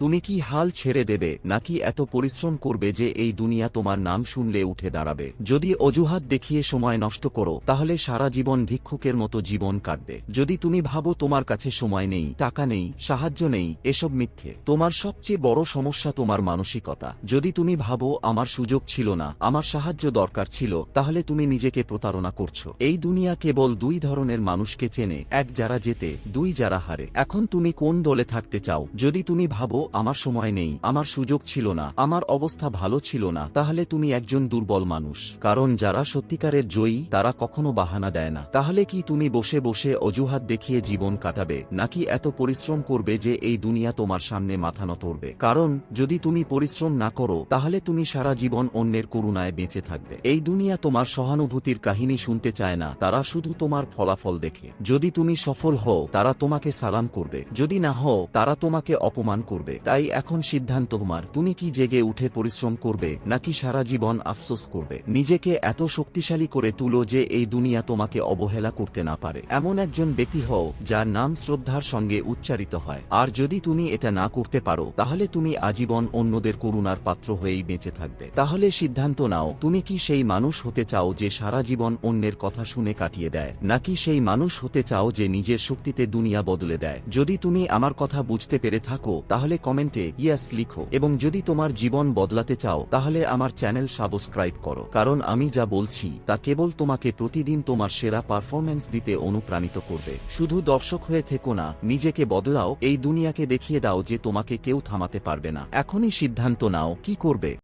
তুমি কি হাল ছেড়ে দেবে, নাকি এত পরিশ্রম করবে যে এই দুনিয়া তোমার নাম শুনলে উঠে দাঁড়াবে? যদি অজুহাত দেখিয়ে সময় নষ্ট করো, তাহলে সারা জীবন ভিক্ষুকের মতো জীবন কাটবে। যদি তুমি ভাবো তোমার কাছে সময় নেই, টাকা নেই, সাহায্য নেই, এসব মিথ্যে। তোমার সবচেয়ে বড় সমস্যা তোমার মানসিকতা। যদি তুমি ভাবো আমার সুযোগ ছিল না, আমার সাহায্য দরকার ছিল, তাহলে তুমি নিজেকে প্রতারণা করছ। এই দুনিয়া কেবল দুই ধরনের মানুষকে চেনে, এক যারা যেতে দুই যারা হারে। এখন তুমি কোন দলে থাকতে চাও? যদি তুমি ভাবো আমার সময় নেই, আমার সুযোগ ছিল না, আমার অবস্থা ভালো ছিল না, তাহলে তুমি একজন দুর্বল মানুষ। কারণ যারা সত্যিকারের জয়ী, তারা কখনো বাহানা দেয় না। তাহলে কি তুমি বসে বসে অজুহাত দেখিয়ে জীবন কাটাবে? নাকি এত পরিশ্রম করবে যে এই দুনিয়া তোমার সামনে মাথা নত করবে? কারণ, যদি তুমি পরিশ্রম না করো, তাহলে তুমি সারা জীবন অন্যের করুণায় বেঁচে থাকবে। এই দুনিয়া তোমার সহানুভূতির কাহিনী শুনতে চায় না, তারা শুধু তোমার ফলাফল দেখে। যদি তুমি সফল হও, তারা তোমাকে সালাম করবে। যদি না হও, তারা তোমাকে অপমান করবে। তাই এখন সিদ্ধান্ত তোমার। তুমি কি জেগে উঠে পরিশ্রম করবে, নাকি সারা জীবন আফসোস করবে? নিজেকে এত শক্তিশালী করে তুলো যে এই দুনিয়া তোমাকে অবহেলা করতে না পারে। এমন একজন ব্যক্তি হও, যার নাম শ্রদ্ধার সঙ্গে উচ্চারিত হয়। আর যদি তুমি এটা না করতে পারো, তাহলে তুমি আজীবন অন্যদের করুণার পাত্র হয়েই বেঁচে থাকবে। তাহলে সিদ্ধান্ত নাও, তুমি কি সেই মানুষ হতে চাও যে সারা জীবন অন্যের কথা শুনে কাটিয়ে দেয়? নাকি সেই মানুষ হতে চাও যে নিজের শক্তিতে দুনিয়া বদলে দেয়? যদি তুমি আমার কথা বুঝতে পেরে থাকো, তাহলে কমেন্টে, ইয়াস, লিখো। এবং যদি তোমার জীবন বদলাতে চাও, তাহলে আমার চ্যানেল সাবস্ক্রাইব করো। কারণ আমি যা বলছি, তা কেবল তোমাকে প্রতিদিন তোমার সেরা পারফরম্যান্স দিতে অনুপ্রাণিত করবে। শুধু দর্শক হয়ে থেকো না, নিজেকে বদলাও, এই দুনিয়াকে দেখিয়ে দাও যে তোমাকে কেউ থামাতে পারবে না। এখনই সিদ্ধান্ত নাও, কি করবে?